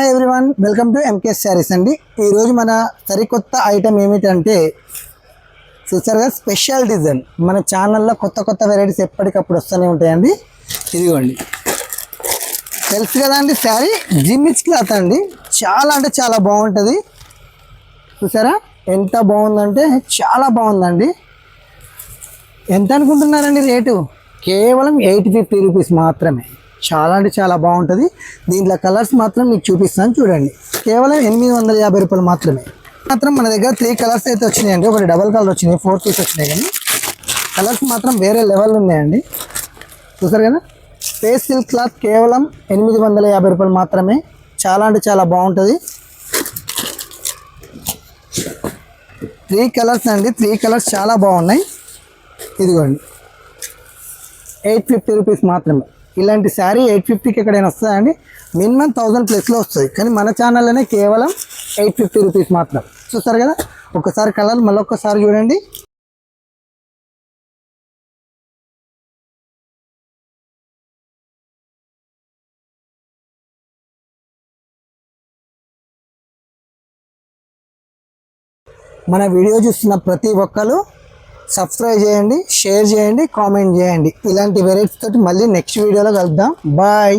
Hi everyone welcome to MKS sarees అండి. ఈరోజు మన సరికొత్త ఐటమ్ ఏమిటంటే చూసారుగా స్పెషల్ డిజైన్ మన ఛానల్లో కొత్త కొత్త వెరైటీస్ ఎప్పటికప్పుడు వస్తూనే ఉంటాయండి. ఇదిగోండి. తెలుసు కదా అండి శారీ? జిమ్మిచ్ క్లాత్ అండి. చాలా అంటే చాలా బాగుంటుంది. చూసారా? ఎంత బాగుందంటే చాలా బాగుందండి. ఎంత అనుకుంటున్నారండి రేటు? కేవలం ఎయిట్ ఫిఫ్టీ రూపీస్ మాత్రమే. చాలా అంటే చాలా బాగుంటుంది. దీంట్లో కలర్స్ మాత్రం మీకు చూపిస్తాను చూడండి. కేవలం ఎనిమిది వందల యాభై రూపాయలు మాత్రమే. మాత్రం మన దగ్గర త్రీ కలర్స్ అయితే వచ్చినాయండి ఒకటి డబల్ కలర్ వచ్చినాయి ఫోర్ పీస్ వచ్చినాయి కానీ. కలర్స్ మాత్రం వేరే లెవెల్ ఉన్నాయండి. చూసారు కదా? ఫేస్ సిల్క్ క్లాత్ కేవలం ఎనిమిది వందల యాభై రూపాయలు మాత్రమే. చాలా అంటే చాలా బాగుంటుంది. త్రీ కలర్స్ అండి. త్రీ కలర్స్ చాలా బాగున్నాయి. ఇదిగోండి. ఎయిట్ ఫిఫ్టీ రూపీస్ మాత్రమే. ఇలాంటి శారీ ఎయిట్ ఫిఫ్టీకి ఎక్కడైనా వస్తాయండి? మినిమం థౌజండ్ ప్లస్లో వస్తుంది కానీ మన ఛానల్లోనే కేవలం ఎయిట్ ఫిఫ్టీ రూపీస్ మాత్రం. చూస్తారు కదా? ఒకసారి కలర్ మళ్ళొక్కసారి చూడండి. మన వీడియో చూస్తున్న ప్రతి ఒక్కరు సబ్స్క్రైబ్ చేయండి షేర్ చేయండి కామెంట్ చేయండి. ఇలాంటి వెరైటీస్ తోటి మళ్ళీ నెక్స్ట్ వీడియోలో కలుద్దాం. బాయ్